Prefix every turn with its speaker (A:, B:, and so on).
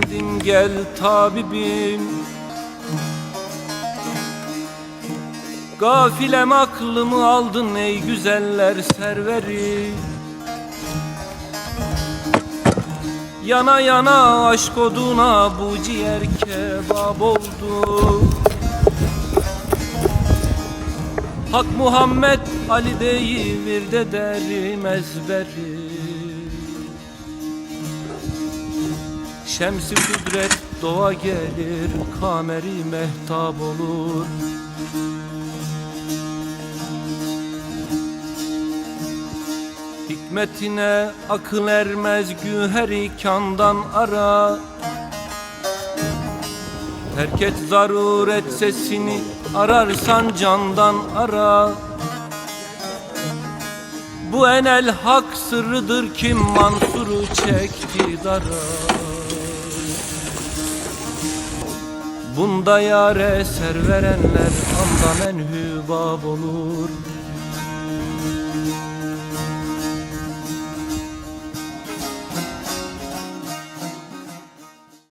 A: Gelsin gel tabibim. Gafilem aklımı aldın ey güzeller serveri. Yana yana aşk oduna bu ciğer kebap oldu. Hak Muhammed Ali deyivir de derim ezberi Şemsi kudret doğa gelir Kameri mehtap olur. Hikmetine akıl ermez güheri kandan ara. Terk et zaruret sesini ararsan candan ara. Bu enel hak sırrıdır kim Mansur'u çekti dara Bunda yare ser verenler andan enhübab olur.